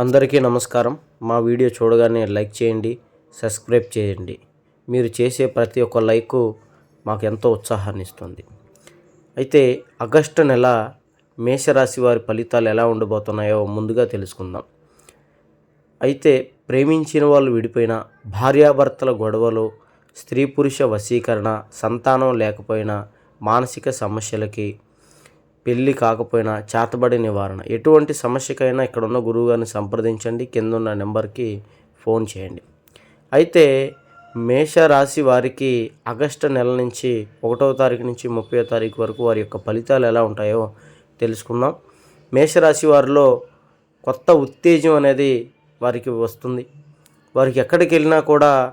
అందరికీ నమస్కారం. మా వీడియో చూడగానే లైక్ చేయండి సబ్స్క్రైబ్ చేయండి. మీరు చేసే ప్రతి ఒక్క లైకు మాకు ఎంతో ఉత్సాహాన్ని ఇస్తుంది. అయితే ఆగస్టు నెల మేషరాశి వారి ఫలితాలు ఎలా ఉండబోతున్నాయో ముందుగా తెలుసుకుందాం. అయితే ప్రేమించిన వాళ్ళు విడిపోయిన భార్యాభర్తల గొడవలు స్త్రీ పురుష వశీకరణ సంతానం లేకపోయినా మానసిక సమస్యలకి పెళ్ళి కాకపోయినా చేతబడి నివారణ. ఎటువంటి సమస్యకైనా ఇక్కడున్న గురువుగారిని సంప్రదించండి. కింద ఉన్న నెంబర్కి ఫోన్ చేయండి. అయితే మేషరాశి వారికి ఆగస్టు నెల నుంచి ఒకటవ తారీఖు నుంచి ముప్పై తారీఖు వరకు వారి యొక్క ఫలితాలు ఎలా ఉంటాయో తెలుసుకుందాం. మేషరాశి వారిలో కొత్త ఉత్తేజం అనేది వారికి వస్తుంది. వారికి ఎక్కడికి వెళ్ళినా కూడా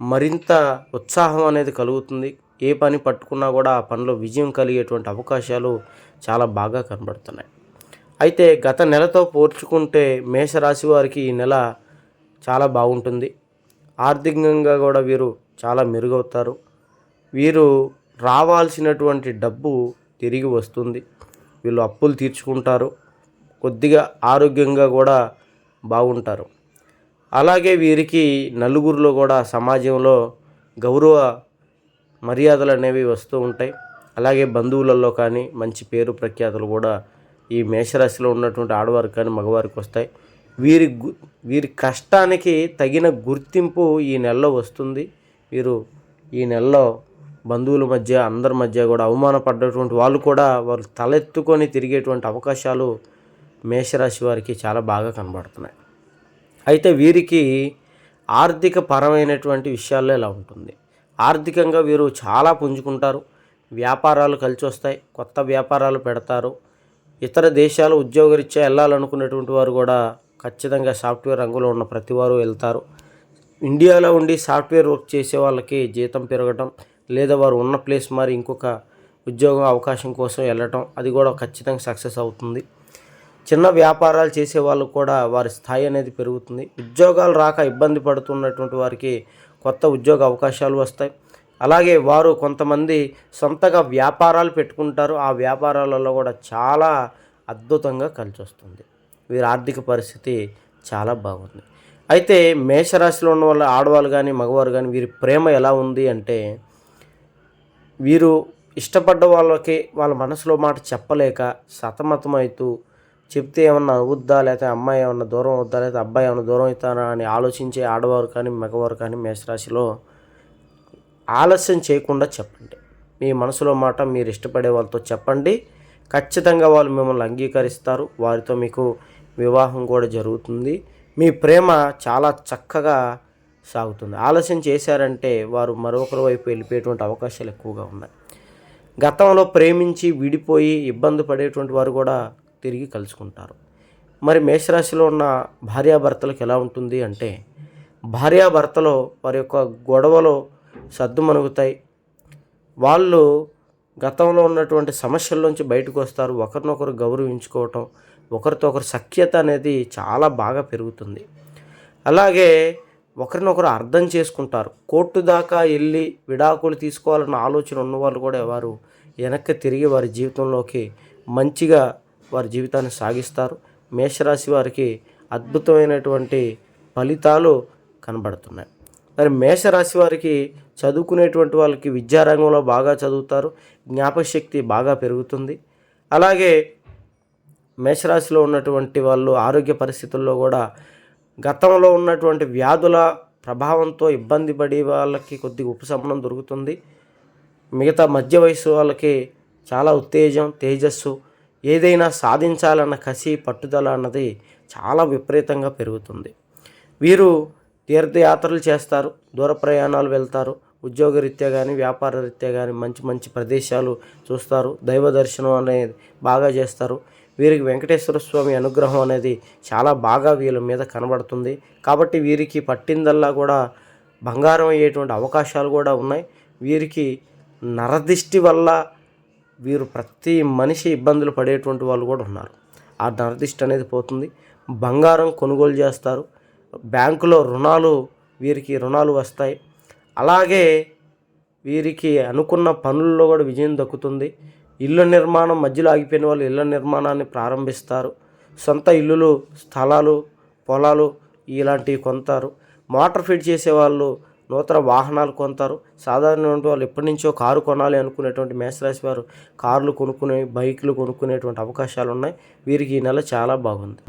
మరింత ఉత్సాహం అనేది కలుగుతుంది. ఏ పని పట్టుకున్నా కూడా ఆ పనిలో విజయం కలిగేటువంటి అవకాశాలు చాలా బాగా కనబడుతున్నాయి. అయితే గత నెలతో పోల్చుకుంటే మేషరాశి వారికి ఈ నెల చాలా బాగుంటుంది. ఆర్థికంగా కూడా వీరు చాలా మెరుగవుతారు. వీరు రావాల్సినటువంటి డబ్బు తిరిగి వస్తుంది. వీళ్ళు అప్పులు తీర్చుకుంటారు. కొద్దిగా ఆరోగ్యంగా కూడా బాగుంటారు. అలాగే వీరికి నలుగురిలో కూడా సమాజంలో గౌరవ మర్యాదలు అనేవి వస్తూ ఉంటాయి. అలాగే బంధువులలో కానీ మంచి పేరు ప్రఖ్యాతులు కూడా ఈ మేషరాశిలో ఉన్నటువంటి ఆడవారికి కానీ మగవారికి వస్తాయి. వీరి వీరి కష్టానికి తగిన గుర్తింపు ఈ నెలలో వస్తుంది. వీరు ఈ నెలలో బంధువుల మధ్య అందరి మధ్య కూడా అవమానపడ్డటువంటి వాళ్ళు కూడా వారు తలెత్తుకొని తిరిగేటువంటి అవకాశాలు మేషరాశి వారికి చాలా బాగా కనబడుతున్నాయి. అయితే వీరికి ఆర్థిక పరమైనటువంటి విషయాల్లో ఇలా ఉంటుంది. ఆర్థికంగా వీరు చాలా పుంజుకుంటారు. వ్యాపారాలు కలిసి వస్తాయి కొత్త వ్యాపారాలు పెడతారు. ఇతర దేశాలు ఉద్యోగరీత్యా వెళ్ళాలనుకునేటువంటి వారు కూడా ఖచ్చితంగా సాఫ్ట్వేర్ రంగంలో ఉన్న ప్రతి వారు వెళ్తారు. ఇండియాలో ఉండి సాఫ్ట్వేర్ వర్క్ చేసే వాళ్ళకి జీతం పెరగటం లేదా వారు ఉన్న ప్లేస్ మరి ఇంకొక ఉద్యోగం అవకాశం కోసం వెళ్ళటం అది కూడా ఖచ్చితంగా సక్సెస్ అవుతుంది. చిన్న వ్యాపారాలు చేసే వాళ్ళు కూడా వారి స్థాయి అనేది పెరుగుతుంది. ఉద్యోగాలు రాక ఇబ్బంది పడుతున్నటువంటి వారికి కొత్త ఉద్యోగ అవకాశాలు వస్తాయి. అలాగే వారు కొంతమంది సొంతగా వ్యాపారాలు పెట్టుకుంటారు. ఆ వ్యాపారాలలో కూడా చాలా అద్భుతంగా కలిసి వస్తుంది వీరి ఆర్థిక పరిస్థితి చాలా బాగుంది. అయితే మేషరాశిలో ఉన్న వాళ్ళ ఆడవాళ్ళు కానీ మగవారు కానీ వీరి ప్రేమ ఎలా ఉంది అంటే వీరు ఇష్టపడ్డ వాళ్ళకి వాళ్ళ మనసులో మాట చెప్పలేక సతమతమవుతూ చెప్తే ఏమన్నా అవుద్దా? లేకపోతే అమ్మాయి ఏమన్నా దూరం అవుద్దా? లేకపోతే అబ్బాయి ఏమన్నా దూరం అవుతారా? అని ఆలోచించే ఆడవారు కానీ మగవారు కానీ మేషరాశిలో ఆలస్యం చేయకుండా చెప్పండి. మీ మనసులో మాట మీరు ఇష్టపడే వాళ్ళతో చెప్పండి. ఖచ్చితంగా వాళ్ళు మిమ్మల్ని అంగీకరిస్తారు. వారితో మీకు వివాహం కూడా జరుగుతుంది. మీ ప్రేమ చాలా చక్కగా సాగుతుంది. ఆలస్యం చేశారంటే వారు మరొకరి వైపు వెళ్ళిపోయేటువంటి అవకాశాలు ఎక్కువగా ఉన్నాయి. గతంలో ప్రేమించి విడిపోయి ఇబ్బంది పడేటువంటి వారు కూడా తిరిగి కలుసుకుంటారు. మరి మేషరాశిలో ఉన్న భార్యాభర్తలకు ఎలా ఉంటుంది అంటే భార్యాభర్తలో వారి యొక్క గొడవలు సర్దుమణుగుతాయి వాళ్ళు గతంలో ఉన్నటువంటి సమస్యల్లోంచి బయటకు వస్తారు. ఒకరినొకరు గౌరవించుకోవటం ఒకరితో ఒకరు సఖ్యత అనేది చాలా బాగా పెరుగుతుంది. అలాగే ఒకరినొకరు అర్థం చేసుకుంటారు. కోర్టు దాకా వెళ్ళి విడాకులు తీసుకోవాలన్న ఆలోచన ఉన్నవాళ్ళు కూడా వారు వెనక్కి తిరిగి వారి జీవితంలోకి మంచిగా వారి జీవితాన్ని సాగిస్తారు. మేషరాశి వారికి అద్భుతమైనటువంటి ఫలితాలు కనబడుతున్నాయి. మరి మేషరాశి వారికి చదువుకునేటువంటి వాళ్ళకి విద్యారంగంలో బాగా చదువుతారు. జ్ఞాపకశక్తి బాగా పెరుగుతుంది. అలాగే మేషరాశిలో ఉన్నటువంటి వాళ్ళు ఆరోగ్య పరిస్థితుల్లో కూడా గతంలో ఉన్నటువంటి వ్యాధుల ప్రభావంతో ఇబ్బంది పడే వాళ్ళకి కొద్దిగా ఉపశమనం దొరుకుతుంది. మిగతా మధ్య వయసు వాళ్ళకి చాలా ఉత్తేజం తేజస్సు ఏదైనా సాధించాలన్న కసి పట్టుదల అన్నది చాలా విపరీతంగా పెరుగుతుంది. వీరు తీర్థయాత్రలు చేస్తారు దూర ప్రయాణాలు వెళ్తారు ఉద్యోగరీత్యా కానీ వ్యాపార రీత్యా కానీ మంచి మంచి ప్రదేశాలు చూస్తారు దైవ దర్శనం అనేది బాగా చేస్తారు. వీరికి వెంకటేశ్వర స్వామి అనుగ్రహం అనేది చాలా బాగా వీళ్ళ మీద కనబడుతుంది. కాబట్టి వీరికి పట్టిందల్లా కూడా బంగారం అయ్యేటువంటి అవకాశాలు కూడా ఉన్నాయి. వీరికి నరదిష్టి వల్ల వీరు ప్రతి మనిషి ఇబ్బందులు పడేటువంటి వాళ్ళు కూడా ఉన్నారు. ఆ నరదిష్టి అనేది పోతుంది. బంగారం కొనుగోలు చేస్తారు. బ్యాంకులో రుణాలు వీరికి రుణాలు వస్తాయి. అలాగే వీరికి అనుకున్న పనుల్లో కూడా విజయం దక్కుతుంది. ఇళ్ళ నిర్మాణం మధ్యలో ఆగిపోయిన వాళ్ళు ఇళ్ళ నిర్మాణాన్ని ప్రారంభిస్తారు. సొంత ఇల్లులు స్థలాలు పొలాలు ఇలాంటివి కొంటారు మోటార్ ఫిట్ చేసే వాళ్ళు నూతన వాహనాలు కొంటారు సాధారణ వాళ్ళు ఎప్పటి నుంచో కారు కొనాలి అనుకునేటువంటి మేషరాశి వారు కార్లు కొనుక్కునే బైక్లు కొనుక్కునేటువంటి అవకాశాలు ఉన్నాయి వీరికి ఈ నెల చాలా బాగుంది.